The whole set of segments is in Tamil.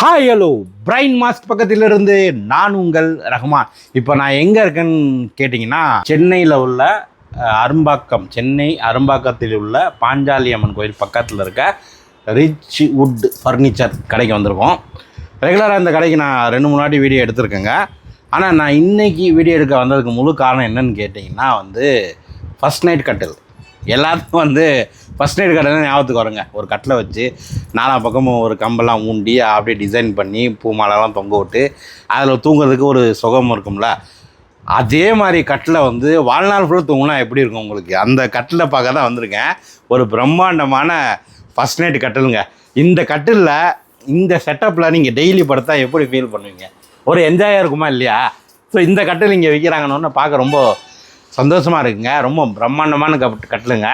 ஹாய் ஹலோ பிரைன் மாஸ்ட் பக்கத்தில் இருந்து நான் உங்கள் ரஹ்மான் இப்போ நான் எங்கே இருக்கேன்னு கேட்டிங்கன்னா சென்னையில் உள்ள அரும்பாக்கம் சென்னை அரும்பாக்கத்தில் உள்ள பாஞ்சாலி அம்மன் கோயில் பக்கத்தில் இருக்க ரிச் வுட் ஃபர்னிச்சர் கடைக்கு வந்திருக்கோம். ரெகுலராக இந்த கடைக்கு நான் ரெண்டு மூணு வாட்டி வீடியோ எடுத்திருக்கேங்க. ஆனால் நான் இன்றைக்கி வீடியோ எடுக்க வந்ததுக்கு முழு காரணம் என்னன்னு கேட்டிங்கன்னா வந்து ஃபஸ்ட் நைட் கட்டில். எல்லாத்துக்கும் வந்து ஃபஸ்ட் நைட் கட்டில் ஞாபகத்துக்கு வருங்க. ஒரு கட்டில் வச்சு நாலா பக்கமும் ஒரு கம்பெல்லாம் ஊண்டி அப்படியே டிசைன் பண்ணி பூ மாலைலாம் தொங்க விட்டு அதில் தூங்குறதுக்கு ஒரு சுகம் இருக்கும்ல. அதே மாதிரி கட்டில் வந்து வாழ்நாள் ஃபுல்லாக தூங்கினா எப்படி இருக்கும் உங்களுக்கு? அந்த கட்டில் பார்க்க தான் வந்திருக்கேன். ஒரு பிரம்மாண்டமான ஃபஸ்ட் நைட் கட்டிலுங்க. இந்த கட்டிலில் இந்த செட்டப்பில் நீங்கள் டெய்லி படுத்தா எப்படி ஃபீல் பண்ணுவீங்க? ஒரு என்ஜாயாக இருக்குமா இல்லையா? ஸோ இந்த கட்டில் இங்கே விற்கிறாங்கன்னு பார்க்க ரொம்ப சந்தோஷமாக இருக்குங்க. ரொம்ப பிரம்மாண்டமான கட் கட்டிலுங்க.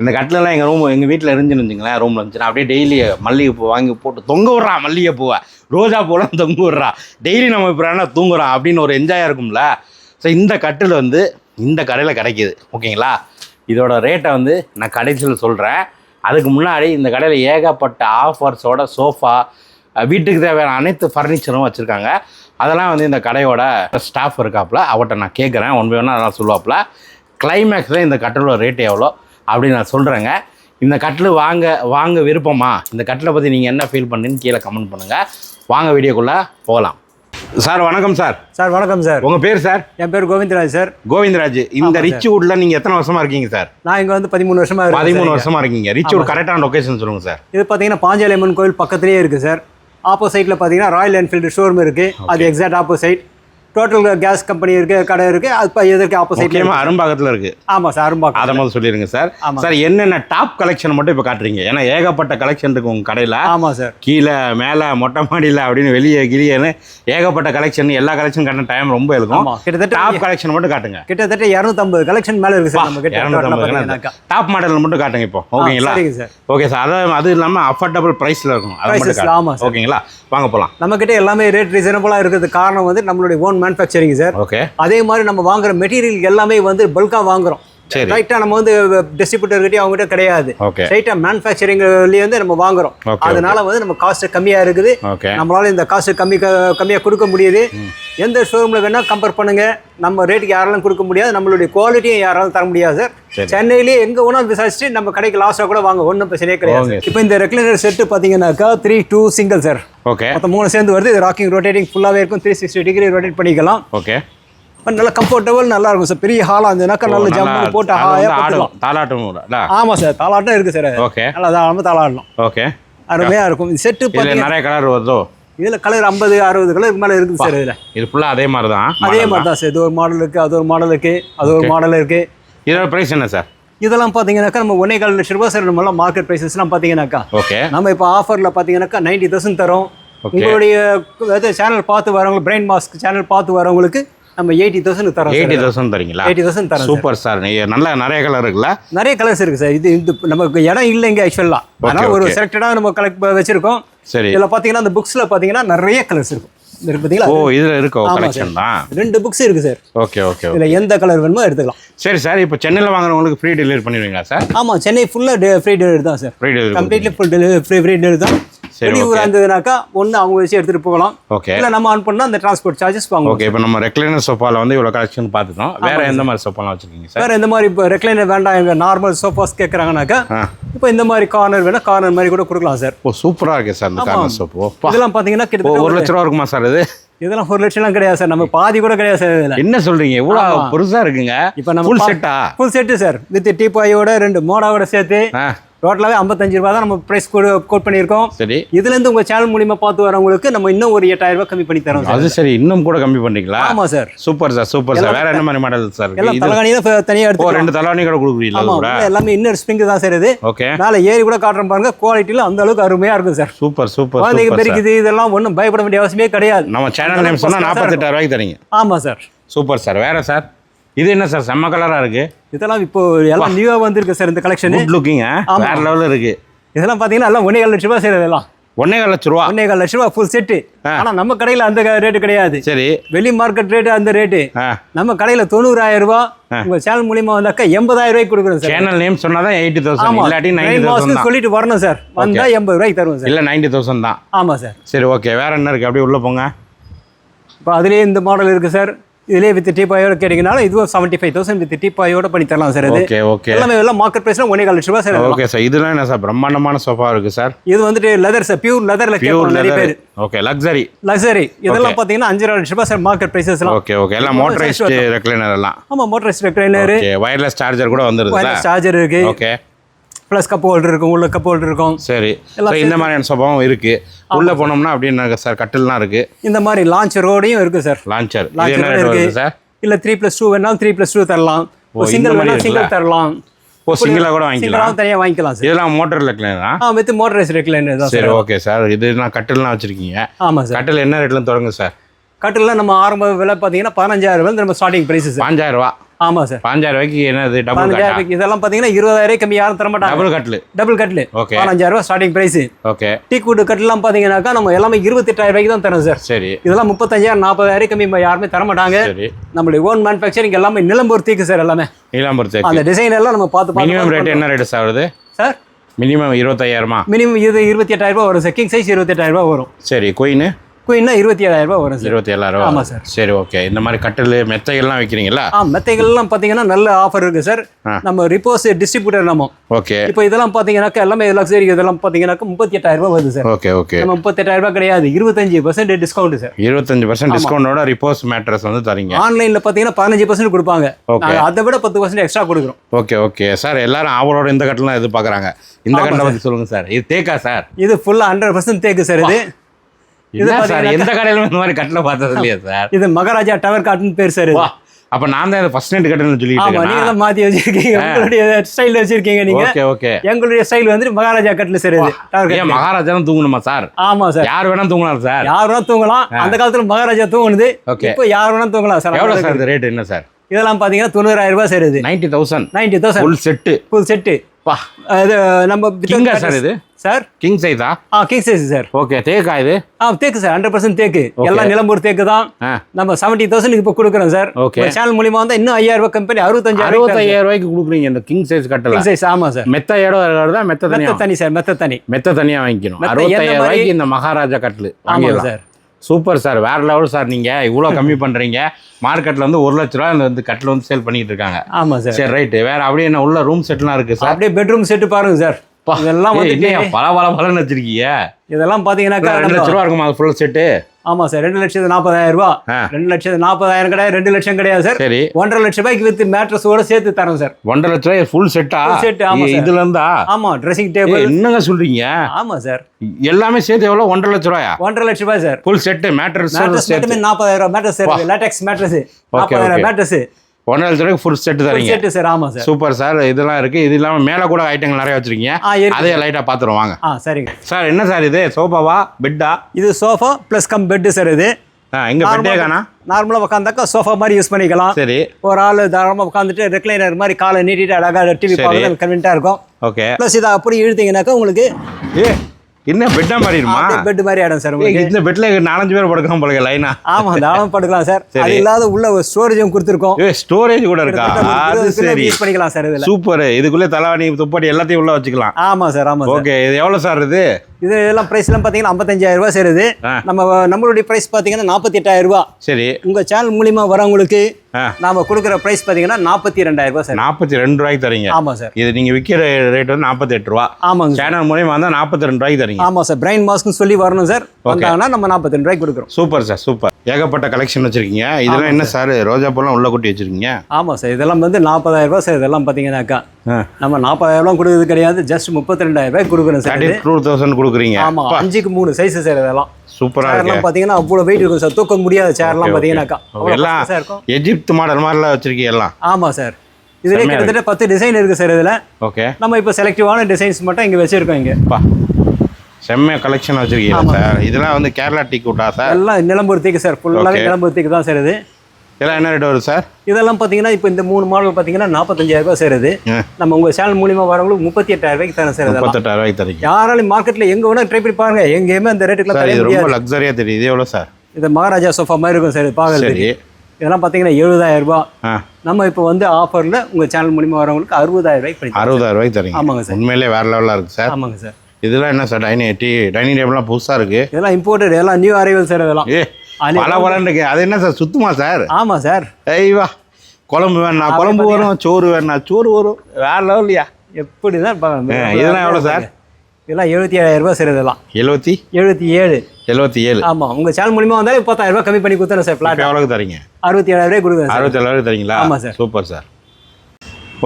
இந்த கட்டிலெல்லாம் எங்கள் ரூம் எங்கள் வீட்டில் இருந்துச்சுன்னு வச்சுங்களேன் ரூமில் இருந்துச்சுன்னா அப்படியே டெய்லி மல்லிகைப்பூ வாங்கி போட்டு தொங்க விட்றா மல்லிகைப்பூவை. ரோஜா பூலாம் தொங்க விட்றா டெய்லி நம்ம இப்போ என்ன தூங்குறோம் அப்படின்னு ஒரு என்ஜாயாக இருக்கும்ல. ஸோ இந்த கட்டில் வந்து இந்த கடையில் கிடைக்கிது. ஓகேங்களா? இதோட ரேட்டை வந்து நான் கடைசியில் சொல்கிறேன் அதுக்கு முன்னாடி இந்த கடையில் ஏகப்பட்ட ஆஃபர்ஸோட சோஃபா வீட்டுக்கு தேவையான அனைத்து ஃபர்னிச்சரும் வச்சுருக்காங்க. அதெல்லாம் வந்து இந்த கடையோட ஸ்டாஃப் இருக்காப்புல அவர்கிட்ட நான் கேட்குறேன் ஒன் பை ஒன்னாக அதெல்லாம் சொல்லுவாப்புல. கிளைமேக்ஸில் இந்த கட்டிலோட ரேட் எவ்வளோ? அப்படின்னு நான் சொல்கிறேங்க இந்த கட்டில் வாங்க வாங்க விருப்பமா? இந்த கட்டிலை பற்றி நீங்கள் என்ன ஃபீல் பண்ணுறீங்கன்னு கீழே கமெண்ட் பண்ணுங்கள் வாங்க வீடியோக்குள்ளே போகலாம். சார் வணக்கம் சார். சார் வணக்கம் சார். உங்கள் பேர் சார்? என் பேர் கோவிந்தராஜ் சார். கோவிந்தராஜ். இந்த ரிச் வுட்ல நீங்கள் எத்தனை வருஷமா இருக்கீங்க சார்? நான் இங்கே வந்து பதிமூணு வருஷமா இருக்கேன் பதிமூணு. வருஷமா இருக்கீங்க. ரிச் வுட் கரெக்டான லொகேஷன் சொல்லுங்க சார். இது பார்த்தீங்கன்னா பாஞ்சாலி அம்மன் கோயில் பக்கத்துலேயே இருக்குது சார். ஆப்போசைட்டில் பார்த்தீங்கன்னா ராயல் என்ஃபீல்டு ஷோரூம் இருக்குது அது exact opposite total gas company இருக்குது கடை இருக்குது அது எதற்கு ஆப்போசைட்ல அரும்பாக்கத்தில் இருக்கு. ஆமாம் சார் அரும்பாக்கம் அதை முதல்ல சொல்லிடுங்க சார். சார் என்னென்ன டாப் கலெக்ஷன் மட்டும் இப்போ காட்டுறீங்க? ஏன்னா ஏகப்பட்ட கலெக்ஷன் இருக்கு உங்க கடையில். ஆமாம் சார் கீழே மேலே மொட்டை மாடியில் அப்படின்னு வெளியே கிளியேன்னு ஏகப்பட்ட கலெக்ஷன் எல்லா கலெக்ஷன் காட்ட டைம் ரொம்ப இருக்கும். ஆமாம் கிட்டத்தட்ட டாப் கலெக்ஷன் மட்டும் காட்டுங்க. கிட்டத்தட்ட இரநூத்தம்பது கலெக்ஷன் மேலே இருக்குது சார் நம்ம கிட்ட. டாப் மாடல் மட்டும் காட்டுங்க இப்போ. ஓகேங்களா? சார் ஓகே சார் அது அது இல்லாமல் அஃபோர்டபுள் ப்ரைஸில் இருக்கும் அது மட்டும் Prices, காட்டுங்க. ஆமா சார். ஓகேங்களா? வாங்க போகலாம் நம்மக்கிட்ட எல்லாமே ரேட் ரீசனபுளாக இருக்கிறது காரணம் வந்து நம்மளுடைய ஓன் மேனுஃபேக்சரிங் சார் ஓகே அதே மாதிரி நம்ம வாங்குற மெட்டீரியல் எல்லாமே வந்து பல்காக வாங்குறோம். சரி. ரைட்டாக நம்ம வந்து டிஸ்ட்ரிபியூட்டர் கிட்டே அவங்ககிட்ட கிடையாது. ஸ்ட்ரைட்டாக மேனுஃபேக்சரிங்லேயே வந்து நம்ம வாங்குறோம். அதனால வந்து நம்ம காஸ்ட் கம்மியாக இருக்குது. நம்மளால இந்த காசு கம்மி க- கம்மியாக கொடுக்க முடியுது. எந்த ஷோரூமில் வேணால் கம்பேர் பண்ணுங்க. நம்ம ரேட்டுக்கு யாராலும் கொடுக்க முடியாது. நம்மளுடைய குவாலிட்டியும் யாராலும் தர முடியாது சார். சென்னையிலேயே எங்கே வேணாலும் விசாரிச்சுட்டு நம்ம கடைக்கு லாஸ்ட்டாக கூட வாங்க. ஒன்றும் பிரச்சனையே கிடையாது. இப்போ இந்த ரெக்லைனர் செட்டு பார்த்தீங்கன்னாக்கா three two single sir okay மொத்தம் மூணு சேர்ந்து வருது. இது ராக்கிங் ரொட்டேட்டிங் ஃபுல்லாகவே இருக்கும். த்ரீ சிக்ஸ்டி டிகிரி ரொட்டேட் பண்ணிக்கலாம். ஓகே நல்லா கம்ஃபர்டபுள் நல்லா இருக்கும் சார். பெரிய ஹாலாக இருந்ததுனாக்கா நல்ல ஜம்மு போட்டு ஹாயாக படுத்துக்கலாம் தாலாட்டம் ஆமாம் சார் தாளாட்டம் இருக்குது சார் ஓகே நல்லா தாராளமாக தாளாடலாம் ஓகே அருமையாக இருக்கும். இது செட்டு நிறைய கலர் வருதோ? இதில் கலர் ஐம்பது அறுபது கலருக்கு மேலே இருக்குது சார் இதில். இது ஃபுல்லா அதே மாதிரி தான் அதே மாதிரி தான். சார். இது ஒரு மாடல் இருக்குது அது ஒரு மாடல் இருக்குது அது ஒரு மாடல் இருக்குது இதோட பிரைஸ் என்ன சார்? இதெல்லாம் பார்த்தீங்கன்னாக்கா நம்ம ஒன்னே கால் லட்ச ரூபாய் சார் நம்மளாம் மார்க்கெட் ப்ரைஸஸ்லாம் பார்த்தீங்கன்னாக்கா ஓகே நம்ம இப்போ ஆஃபரில் பார்த்தீங்கன்னாக்கா நைன்டி தௌசண்ட் தரோம். உங்களுடைய சேனல் பார்த்து வரவங்க பிரெயின் மாஸ்க் சேனல் பார்த்து வரவங்களுக்கு நம்ம எயிட்டி தௌசண்ட் தரோம் எயிட்டி தௌசண்ட் தரீங்களா? எயிட்டி தௌசண்ட் தரோம் சூப்பர் சார். நல்ல நிறைய கலர் இருக்குல்ல? நிறைய கலர்ஸ் இருக்குது சார். இது இந்த நமக்கு இடம் இல்லைங்க ஆக்சுவலாக அதனால் ஒரு. செலக்டடாக நம்ம கலெக்ட் வச்சிருக்கோம். சரி. இதில் பார்த்தீங்கன்னா அந்த புக்ஸில் பார்த்தீங்கன்னா நிறைய கலர்ஸ் இருக்கும். இது இருக்கு ஓ இதுல இருக்கோ ஆமா கலெக்ஷன் தான் ரெண்டு புக்ஸ் இருக்குது சார். ஓகே ஓகே இதில் எந்த கலர் வேணுமோ எடுத்துக்கலாம். சரி சார் இப்போ சென்னையில் வாங்குறவங்களுக்கு ஃப்ரீ டெலிவரி பண்ணிடுவீங்களா சார்? ஆமாம் சென்னை ஃபுல்லாக ஃப்ரீ டெலிவரி தான் sir. Free delivery completely full delivery free free delivery தான். சரி, வெளியூர் இருந்ததுனாக்கா ஒன்று அவங்க வச்சு எடுத்துகிட்டு போகலாம். ஓகே இல்லை நம்ம ஆன் பண்ணால் அந்த டிரான்ஸ்போர்ட் சார்ஜஸ் வாங்குவோம் ஓகே இப்போ நம்ம ரெக்லைனர் சோஃபாவில் வந்து இவ்வளோ கலெக்ஷன் பார்த்துட்டோம். வேற எந்த மாதிரி சோஃபாலாம் வச்சிருக்கீங்க சார் வேறு எந்த மாதிரி இப்போ ரெக்லைனர் வேண்டாம் எங்கள் நார்மல் சோஃபாஸ் கேட்குறாங்கனாக்கா இப்போ இந்த மாதிரி கார்னர் வேணால் கார்னர் மாதிரி கூட கொடுக்கலாம் சார் ஓ சூப்பராக இருக்கே சார் இந்த கார்னர் சோப்பு ஓ இதெல்லாம் பார்த்தீங்கன்னா கிட்டத்தட்ட ஒரு லட்ச ரூபா இருக்குமா சார் இது? இதெல்லாம் ஒரு லட்சம்லாம் கிடையாது சார் நம்ம பாதி கூட கிடையாது சார் இதில். என்ன சொல்றீங்க? இவ்வளோ பெருசா இருக்குங்க. இப்போ நம்ம ஃபுல் செட்டா ஃபுல் செட்டு சார் வித் டீப்பாயோட ரெண்டு மோடாவோட சேர்த்து டோட்டலாகவே ஐம்பத்தஞ்சு ரூபா தான் நம்ம ப்ரைஸ் கோட் பண்ணியிருக்கோம். சரி. இதுலேருந்து உங்கள் சேனல் மூலியமா பார்த்து வரவங்களுக்கு நம்ம இன்னும் ஒரு எட்டாயிரம் ரூபாய் கம்மி பண்ணி தரோம் அது சரி இன்னும் கூட கம்மி பண்றீங்களா ஆமாம் sir super sir super sir வேற என்ன மாதிரி மாடல் சார் எல்லாம் தலகாணி தான் தனியாக எடுத்து ரெண்டு தலைவாணி கூட கொடுக்குறீங்களா எல்லாமே இன்னர் ஸ்ப்ரிங் தான் சார் இது. ஓகே மேலே ஏறி கூட காட்டுறோம் பாருங்க குவாலிட்டியில் அந்த அளவுக்கு அருமையாக இருக்கும் சார் சூப்பர் சூப்பர் குழந்தைங்க பெருக்குது இதெல்லாம் ஒன்றும் பயப்பட வேண்டிய அவசியமே கிடையாது. நம்ம சேனல் நேம் சொன்னா நாற்பத்தெட்டாயிரம் ரூபாய்க்கு தரீங்க. ஆமாம் சார் சூப்பர் சார் வேற சார் இது என்ன சார் செம்ம கலரா இருக்கு. இதெல்லாம் இப்போ எல்லாம் நியூவாக வந்திருக்கு சார் இந்த கலெக்ஷன் குட் லுக்கிங்க வேற லெவலில் இருக்கு. இதெல்லாம் பார்த்தீங்கன்னா எல்லாம் ஒன்றே ஏழு லட்ச ரூபாய் சார் இதெல்லாம். ஒன்னே கால் லட்ச ரூபா. ஒன்னே கால் லட்ச ரூபா ஃபுல் செட்டு. ஆனா நம்ம கடையில அந்த ரேட்டு கிடையாது. சரி. வெளி மார்க்கெட் ரேட்டு அந்த ரேட்டு நம்ம கடையில தொண்ணூறாயிரம் ரூபாய் ஆ. உங்க சேனல் மூலியமா வந்தாக்கா எண்பதாயிரம் ரூபாய்க்கு கொடுக்குறோம் சார் சேனல் நேம் சொன்னாதான் எயிட்டி தௌசண்ட் இல்லாட்டி mask தௌசண்ட் சொல்லிட்டு வரணும் சார் வந்தா எண்பது ரூபாய்க்கு தருவோம் சார் இல்லை நைன்டி தௌசண்ட் தான். ஆமா சார் சரி ஓகே வேற என்ன இருக்கு? அப்படியே உள்ள போங்க. இப்போ அதுலேயே இந்த மாடல் இருக்கு சார் இதுலேயே வித் டீப்பாயோட கேட்டிங்கனாலும் இதுவும் செவன்ட்டி ஃபைவ் தௌசண்ட் வித் டீப்பாயோட பண்ணி தரலாம் சார் இது. Okay okay. எல்லாமே எல்லாம் மார்க்கெட் ப்ரைஸ்னா ஒன்னே கால் லட்ச ரூபாய் சார். ஓகே சார் இதெல்லாம் என்ன சார் பிரம்மாண்டமான சோஃபா இருக்கு சார்? இது வந்துட்டு லெதர் சார் பியூர் லெதர்ல பியூர் நிறைய பேர். ஓகே லக்ஸரி லக்ஸரி இதெல்லாம் பார்த்தீங்கன்னா அஞ்சரை லட்ச ரூபாய் சார் மார்க்கெட் ப்ரைஸஸ்லாம் ஓகே ஓகே. எல்லாம் மோட்டரைஸ்டு ரெக்லைனர் எல்லாம். ஆமா motorise recliner okay wireless charger கூட வந்துருதுல சார்ஜர் இருக்கு. ஓகே. ப்ளஸ் கப் ஹோல்டர் இருக்கும் உள்ள கப் ஹோல்டர் இருக்கும். சரி. இந்த மாதிரியான சோஃபாவும் இருக்கு. உள்ள போனோம்னா அப்படியே சார்? கட்டில்லாம் இருக்கு. இந்த மாதிரி லான்ச் ரோடையும் இருக்கு சார். லான்ச்சர் இது லான்ச் என்ன ரோடு ரேட் வருது இருக்கு. சார்? இல்ல த்ரீ ப்ளஸ் டூ வேணாலும் த்ரீ ப்ளஸ் டூ தரலாம். சிங்கிள் மாதிரி வேணா சிங்கிள்? தரலாம். ஓ சிங்கிளா கூட வாங்கிக்கலாம். தனியாக வாங்கிக்கலாம் சார். இதெல்லாம் மோட்டர் ரெக்லைனரா ஆ? வித் மோட்டரைஸ் ரெக்லைனர் தான் சரி ஓகே சார். இதெல்லாம் கட்டில்லாம் வச்சிருக்கீங்க. ஆமா சார். கட்டில் என்ன ரேட்ல தொடங்க சார்? கட்டில் நம்ம ஆரம்ப விலை பார்த்தீங்கன்னா பதினஞ்சாயிரம் ரூபாய் நம்ம ஸ்டார்டிங் ப்ரைஸ் சார். பாஞ்சாயிரம் ரூபா. ஆமா சார். பாஞ்சாயிரம் ரூபாய்க்கு என்னது டபுள் ரூபாய்க்கு இதெல்லாம் பார்த்தீங்கன்னா இருபதாயிரம் கம்மி யாரும் தர மாட்டாங்க. டபுள் கட்டில் டபுள் கட்டில் ஓகே பதினஞ்சாயிரம் ரூபாய் ஸ்டார்டிங் ப்ரைஸ் ஓகே டீ கூட்டு கட்டிலாம் பார்த்தீங்கன்னாக்கா நம்ம எல்லாமே இருபத்தெட்டாயிரம் ரூபாய்க்கு தான் தரோம் சார். சரி. இதெல்லாம் முப்பத்தஞ்சாயிரம் நாற்பதாயிரம் கம்மி யாருமே தர மாட்டாங்க. சரி. நம்மளுடைய ஓன் மேனுஃபேக்சரிங் எல்லாமே நிலம்பூர் தீக்கு சார் எல்லாமே. நீலாம்பூர் தேக்கு. அந்த டிசைன் எல்லாம் நம்ம பார்த்து மினிமம் ரேட் என்ன ரேட் சார் வருது சார்? மினிமம் இருபத்தையாயிரமா? மினிமம் இது இருபத்தி எட்டாயிரம் ரூபாய் வரும் சார். கிங் சைஸ் இருபத்தெட்டாயிரம் ரூபாய் வரும். சரி குயின் குயின்னா இருபத்தி ஏழாயிரம் ரூபாய் வரும் சார். இருபத்தி ஏழாயிரம் ஆமா ரூபா சார். சரி ஓகே இந்த மாதிரி கட்டில் மெத்தைகள்லாம் வைக்கிறீங்களா? ஆ மெத்தைகள்லாம் பார்த்தீங்கன்னா நல்ல ஆஃபர் இருக்கு சார். நம்ம ரிப்போஸ் டிஸ்ட்ரிபியூட்டர் நம்ம. ஓகே இப்போ இதெல்லாம் பார்த்தீங்கன்னாக்கா எல்லாமே லக்ஸரி இதெல்லாம் பார்த்தீங்கன்னாக்கா முப்பத்தி எட்டாயிரம் ரூபாய் வருது சார். ஓகே ஓகே நம்ம முப்பத்தெட்டாயிரம் ரூபாய் கிடையாது. இருபத்தஞ்சு பர்சன்ட் டிஸ்கவுண்ட் சார். இருபத்தஞ்சு பர்சன்ட் டிஸ்கவுண்டோட ரிப்போஸ் மேட்ரஸ் வந்து தரீங்க. ஆன்லைனில் பார்த்தீங்கன்னா பதினஞ்சு பர்சன்ட் கொடுப்பாங்க. அதை விட பத்து பர்சன்ட் எக்ஸ்ட்ரா கொடுக்குறோம். ஓகே ஓகே சார் எல்லாரும் அவளோட இந்த கட்டலாம் எதிர்பார்க்குறாங்க. இந்த கட்டை பற்றி சொல்லுங்க சார். இது தேக்கா சார்? இது ஃபுல்லாக ஹண்ட்ரட் பர்சன்ட் தேக்கு சார் இது. இல்ல சார்? எந்த கடையிலும் இந்த மாதிரி கட்டில பார்த்தது இல்லையா சார்? இது மகாராஜா டவர் காட்டுன்னு பேர் சார் இது. அப்ப நான் தான் ஃபர்ஸ்ட் நைட் கட்டணும்னு சொல்லிட்டு ஆமா நீங்க தான் மாத்தி வச்சிருக்கீங்க. உங்களுடைய ஸ்டைல் வச்சிருக்கீங்க நீங்க. Okay okay. எங்களுடைய ஸ்டைல் வந்துட்டு மகாராஜா கட்டில் சார் இது ஏன் கட்டில் மகாராஜாவும் தூங்கணுமா சார்? ஆமா சார். யார் வேணா தூங்கலாம் சார். யார் வேணா தூங்கலாம். அந்த காலத்துல மகாராஜா தூங்குனது. இப்போ யார் வேணா தூங்கலாம் சார். எவ்வளவு சார் இந்த ரேட் என்ன சார்? இதெல்லாம் பாத்தீங்கன்னா தொண்ணூறாயிரம் ரூபாய் சார் இது. Ninety thousand. Ninety thousand. Full set full set பா இது நம்ம சார் இது? சார்? கிங் சைஸா ஆ? கிங் சைஸ் சார் ஓகே தேக்கா இது? ஆ தேக்கு சார் ஹண்ட்ரட் பர்சன்ட் தேக்கு. எல்லாம் நிலம்பூர் தேக்கு தான். நம்ம செவன்ட்டி தௌசண்ட் இப்போ கொடுக்குறோம் சார் Okay. சேனல் மூலியமா வந்தா இன்னும் ஐயாயிரம் ரூபாய் கம்பெனி அறுபத்தஞ்சாயிரம் அறுபத்தையாயிரம் ரூபாய்க்கு கொடுக்குறீங்க இந்த கிங் சைஸ் கட்டல. கிங் சைஸ் ஆமா சார் மெத்த இடம் இருக்கிறதா மெத்த மெத்த தனி சார் மெத்த தனி. மெத்த தனியா வாங்கிக்கணும். அறுபத்தாயிரம் ரூபாய்க்கு இந்த மகாராஜா கட்டில். வாங்கிடலாம். சார் சூப்பர் சார் வேற லெவல் சார் நீங்க. இவ்வளோ கம்மி பண்றீங்க. மார்க்கெட்ல வந்து ஒரு லட்ச ரூபாய் இந்த வந்து கட்டில் வந்து சேல் பண்ணிட்டு இருக்காங்க. ஆமா சார் சரி ரைட்டு வேற அப்படியே என்ன உள்ள ரூம் செட்லாம் இருக்கு சார் அப்படியே பெட்ரூம் செட்டு பாருங்க சார் இதெல்லாம் வந்து என்னய்யா பல பல பலன்னு வச்சிருக்கீங்க? இதெல்லாம் பாத்தீங்கன்னாக்கா ரெண்டு லட்ச ரூபா இருக்குமா ஃபுல் செட்டு ஆமா சார் ரெண்டு லட்சத்து நாற்பதாயிரம் ரூபாய் ஆ. ரெண்டு லட்சத்து நாற்பதாயிரம் கிடையாது ரெண்டு லட்சம் கிடையாது சார் சரி. ஒன்றரை லட்சம் ரூபாய்க்கு வித் மேட்ரஸோட சேர்த்து தரோம் சார் ஒன்றரை லட்ச ரூபாய் ஃபுல் செட்டா set, ஆமா. இதுல இருந்தா ஆமா ட்ரெஸ்ஸிங் டேபிள் என்னங்க சொல்றீங்க? ஆமா சார் எல்லாமே சேர்த்து எவ்வளோ? ஒன்றரை லட்ச ரூபாயா? ஒன்றரை லட்சம் ரூபாய் sir full set mattress mattress சேர்த்து மட்டுமே நாற்பதாயிரம் ரூபாய் மேட்ரஸ் லேட்டெக்ஸ் மேட்ரஸ் நாற்பதாயிரம். மேட்ரஸ் ஒன்றரை லட்ச ரூபாய்க்கு ஃபுல் செட்டு தரீங்க செட்டு சார் ஆமா சார் சூப்பர் சார் இதெல்லாம் இருக்கு. இது இல்லாம மேல கூட ஐட்டங்கள் நிறைய வச்சிருக்கீங்க. அதே லைட்டா பாத்துருவோம் வாங்க. ஆ சரிங்க. சார் என்ன சார் இது? சோஃபாவா பெட்டா இது sofa plus cum bed sir இது. எங்க பெட்டே காணா நார்மலாக உட்காந்தாக்கா சோஃபா மாதிரி யூஸ் பண்ணிக்கலாம். சரி. ஒரு ஆள் தாராளமாக உட்காந்துட்டு ரெக்லைனர் மாதிரி காலை நீட்டிட்டு அழகாக டிவி. பார்க்கறது கன்வீனியாக இருக்கும். ஓகே ப்ளஸ் இதை அப்படி இழுத்தீங்கன்னாக்கா உங்களுக்கு ஏ என்ன பெட்டா மாறிடுமா? பெட் மாதிரி ஆயிடும் சார் இந்த பெட்ல நாலஞ்சு பேர் படுக்கலாம் போல லைனா ஆமா தாராளம் படுக்கலாம் சார். அது இல்லாத உள்ள ஒரு ஸ்டோரேஜும் கொடுத்துருக்கோம். ஸ்டோரேஜ் கூட இருக்கா? அது சரி. யூஸ் பண்ணிக்கலாம் சார் இதில். சூப்பர். இதுக்குள்ளே தலைவாணி துப்பாட்டி எல்லாத்தையும் உள்ள வச்சுக்கலாம். ஆமா சார் ஆமா ஓகே இது எவ்வளவு சார் இது? இது எல்லாம் ப்ரைஸ்லாம் பார்த்தீங்கன்னா ஐம்பத்தஞ்சாயிரம் ரூபாய் சேருது. நம்ம நம்மளுடைய ப்ரைஸ் பார்த்தீங்கன்னா நாற்பத்தி எட்டாயிரம் ரூபாய். சரி. உங்க சேனல் மூலியமா வரவங்களுக்கு நாம கொடுக்குற ப்ரைஸ் பார்த்தீங்கன்னா நாற்பத்தி ரெண்டாயிரம் ரூபாய் சார் நாற்பத்தி ரெண்டு ரூபாய்க்கு தரீங்க. ஆமா சார் இது நீங்க விற்கிற ரேட் வந்து நாற்பத்தி எட்டு ரூபா. ஆமாங்க சேனல் மூலியமா வந்தா நாற்பத்தி ரெண்டு ரூபாய்க்கு தரீங்க. ஆமா சார் பிரைன் மாஸ்க்னு சொல்லி வரணும் சார் வந்தாங்கன்னா நம்ம நாற்பத்தி ரெண்டு ரூபாய்க்கு கொடுக்குறோம். சூப்பர் சார் சூப்பர் ஏகப்பட்ட கலெக்ஷன் வச்சிருக்கீங்க. இதெல்லாம் என்ன சார் ரோஜா பூலாம் உள்ள கொட்டி வச்சிருக்கீங்க? ஆமா சார் இதெல்லாம் வந்து நாற்பதாயிரம் ரூபாய் சார் இதெல்லாம் பார்த்தீங்கன்னாக்கா நம்ம நாற்பதாயிரம் கொடுக்குறது கிடையாது ஜஸ்ட் முப்பத்தி ரெண்டாயிரம் ரூபாய் கொடுக்குறோம் சார் டூ தௌசண்ட் கொடுக்குறீங்க. ஆமா அஞ்சுக்கு மூணு சைஸ் சார் இதெல்லாம். சூப்பரா இருக்கு. சேர்லாம் பார்த்தீங்கன்னா அவ்வளோ வெயிட் இருக்கும் சார். தூக்க முடியாத சேர்லாம் பார்த்தீங்கன்னாக்கா எல்லாம் இருக்கும். எஜிப்த் மாடல் மாதிரிலாம் வச்சிருக்கீங்க எல்லாம். ஆமா சார். இதுலேயே கிட்டத்தட்ட பத்து டிசைன் இருக்கு சார் இதில். ஓகே நம்ம இப்போ செலக்டிவான டிசைன்ஸ் மட்டும் இங்கே வச்சிருக்கோம் இங்கே. செம்ம கலெக்ஷன் வச்சிருக்கீங்க சார். இதெல்லாம் வந்து கேரளா டீ கூட்டா சார்? எல்லாம் நிலம்பூர்த்திக்கு சார். ஃபுல்லாகவே Okay. நிலம்பூர்த்திக்கு தான் சார் இது. இதெல்லாம் என்ன ரேட் வருது சார் இதெல்லாம் பார்த்தீங்கன்னா இப்போ இந்த மூணு மாடல் பார்த்தீங்கன்னா நாற்பத்தஞ்சாயிரம் ரூபாய் சார் இது ஆ. நம்ம உங்கள் சேனல் மூலியமா வரவங்களுக்கு முப்பத்தி எட்டாயிரம் ரூபாய்க்கு தரேன் சார் முப்பத்தெட்டாயிரம் ரூபாய்க்கு தரீங்க யாராலும் மார்க்கெட்டில் எங்கே வேணால் ட்ரை பண்ணி பாருங்க. எங்கேயுமே அந்த ரேட்டுக்குலாம் சார் தர இது ரொம்ப லக்ஸரியாக தெரியுது. எவ்வளோ சார் இது மகாராஜா சோஃபா மாதிரி இருக்கும் சார் சரி. இதெல்லாம் பார்த்தீங்கன்னா எழுபதாயிரம் ரூபாய். நம்ம இப்போ வந்து ஆஃபரில் உங்கள் சேனல் மூலியமா வரவங்களுக்கு அறுபதாயிரம் ரூபாய்க்கு பண்ணி. அறுபதாயிரம் ரூபாய்க்கு தரீங்க ஆமாங்க சார் உண்மையிலே வேற லெவலாக இருக்குது சார் ஆமாங்க சார் இதெல்லாம் என்ன சார் டைனிங் டீ டைனிங் டேபிள்லாம் புதுசாக இருக்குது இதெல்லாம் இம்போர்ட்டட் எல்லாம் நியூ அரைவல் சார் இதெல்லாம். பல பலன் இருக்கு. அது என்ன சார் சுத்தமா சார்? ஆமாம் சார். ஏய் வா. குழம்பு வேணா குழம்பு வரும் சோறு வேணா. சோறு வரும். வேற லெவல்லையா எப்படி தான் இதெல்லாம் எவ்வளோ சார்? இதெல்லாம் எழுபத்தி ஏழாயிரம் ரூபாய் சார் இதெல்லாம். எழுபத்தி எழுபத்தி ஏழு. எழுபத்தி ஏழு. ஆமாம் உங்கள் சேனல் மூலியமா வந்தாலும் பத்தாயிரம் ரூபாய் கம்மி பண்ணி கொடுத்துறேன் சார் பிளாட் எவ்வளோக்கு தரீங்க? அறுபத்தி ஏழாயிரம் ரூபாய் சார். அறுபத்தி ஏழு தரீங்களா? ஆமா sir. Super sir.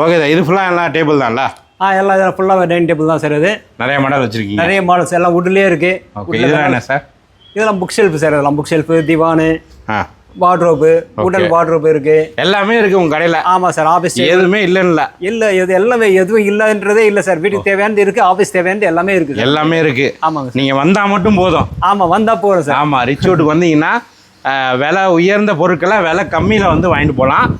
Okay sir இது ஃபுல்லாக எல்லாம் டேபிள் தான்ல? ஆ எல்லாம் இதெல்லாம் ஃபுல்லாக டைனிங் டேபிள் தான் சார் இது. நிறைய மாடல் வச்சிருக்கீங்க. நிறைய மாடல்ஸ் எல்லாம் வுட்லேயே இருக்கு. ஓகே இதெல்லாம் என்ன சார்? இதெல்லாம் புக் ஷெல்ஃப் சார் இதெல்லாம் புக் ஷெல்ஃபு திவானு ஆ வார்ட்ரோப்பு உடன் வார்ட்ரோப் இருக்கு. எல்லாமே இருக்கு உங்க கடையில். ஆமாம் சார் ஆஃபீஸ் எதுவுமே இல்லைன்னு இல்லை இது எல்லாமே எதுவும் இல்லைன்றதே இல்லை சார் வீட்டுக்கு தேவையானது இருக்கு ஆஃபீஸ் தேவையானது எல்லாமே இருக்குது சார் எல்லாமே இருக்கு. ஆமாங்க நீங்க வந்தா மட்டும் போதும். ஆமாம் வந்தால் போகிறோம் சார் ஆமா ரிச்சோட்டுக்கு வந்தீங்கன்னா விலை உயர்ந்த பொருட்களை விலை கம்மியில வந்து வாங்கிட்டு போகலாம்.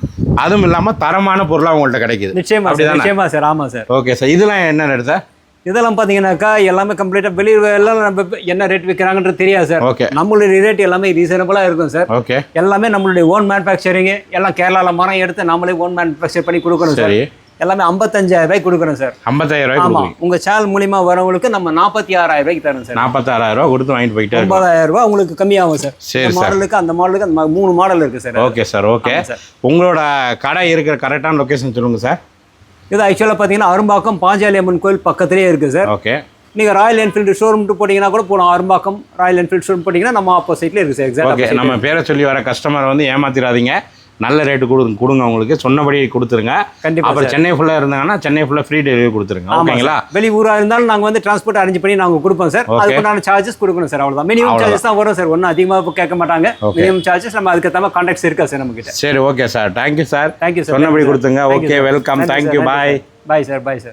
அதுவும் இல்லாம தரமான பொருளா உங்கள்ட்ட கிடைக்குது. நிச்சயமா? நிச்சயமா சார் ஆமாம் சார் ஓகே சார் இதெல்லாம் என்ன ரேட் சார் இதெல்லாம் பார்த்தீங்கன்னாக்கா எல்லாமே கம்ப்ளீட்டாக வெளியே எல்லாம் நம்ம என்ன ரேட் விற்கிறாங்கன்றது தெரியாது சார். ஓகே நம்மளுடைய ரேட் எல்லாமே ரீசனபிளாக இருக்கும் சார். ஓகே எல்லாமே நம்மளுடைய ஓன் மேனுஃபேக்சரிங் எல்லாம் கேரளாவில் மரம் எடுத்து நம்மளே ஓன் மேனுஃபேக்சர் பண்ணி கொடுக்கணும் சார். எல்லாமே ஐம்பத்தஞ்சாயிரம் ரூபாய்க்கு கொடுக்குறோம் சார். ஐம்பத்தாயிரம் ரூபாய்க்கு ஆமாம் உங்கள் சேனல் மூலிமா வரவங்களுக்கு நம்ம நாற்பத்தி ஆறாயிரம் ரூபாய்க்கு தரோம் சார். நாற்பத்தாறாயிரம் ரூபா கொடுத்து வாங்கிட்டு போயிட்டே இருக்கும். ஒன்பதாயிரம் ரூபாய் உங்களுக்கு கம்மியாகும் சார். சரி. மாடலுக்கு அந்த மாடலுக்கு அந்த மூணு மாடல் இருக்குது sir. Okay sir okay sir. உங்களோட கடை இருக்கிற கரெக்டான லொகேஷன் சொல்லுங்க சார். இது ஆக்சுவலாக பார்த்தீங்கன்னா அரும்பாக்கம் பாஞ்சாலி அம்மன் கோயில் பக்கத்துலேயே இருக்குது சார். ஓகே. நீங்கள் ராயல் என்ஃபீல்டு ஷோரூம் போட்டிங்கன்னா கூட போகலாம் அரும்பாக்கம் ராயல் என்ஃபீல்டு ஷோரூம் போட்டிங்கன்னா நம்ம ஆப்போசிட்டில் இருக்குது சார். ஓகே எக்ஸாக்ட் நம்ம பேரை சொல்லி வர கஸ்டமர் வந்து ஏமாத்திராதீங்க. நல்ல ரேட்டு கொடு கொடுங்க உங்களுக்கு சொன்னபடி கொடுத்துருங்க. கண்டிப்பா அப்புறம் சென்னை ஃபுல்லாக இருந்தாங்கன்னா சென்னை ஃபுல்லாக ஃப்ரீ டெலிவரி கொடுத்துருங்க. ஓகேங்களா வெளி ஊரா இருந்தாலும் நாங்க வந்து டிரான்ஸ்போர்ட் அரேஞ்ச் பண்ணி நாங்க கொடுப்போம் சார். அதுக்குண்டான சார்ஜஸ் கொடுக்கணும் சார் அவ்வளவுதான். மினிமம். சார்ஜஸ் தான் வரும் சார் ஒன்றும் அதிகமாக கேட்க மாட்டாங்க. மினிமம் சார்ஜஸ் நம்ம அதுக்கு தகுந்த கான்டாக்ட்ஸ் இருக்கா சார் நம்ம கிட்ட சரி okay sir thank you sir thank you sir சொன்னபடி கொடுத்துங்க. Okay welcome thank you bye bye sir bye sir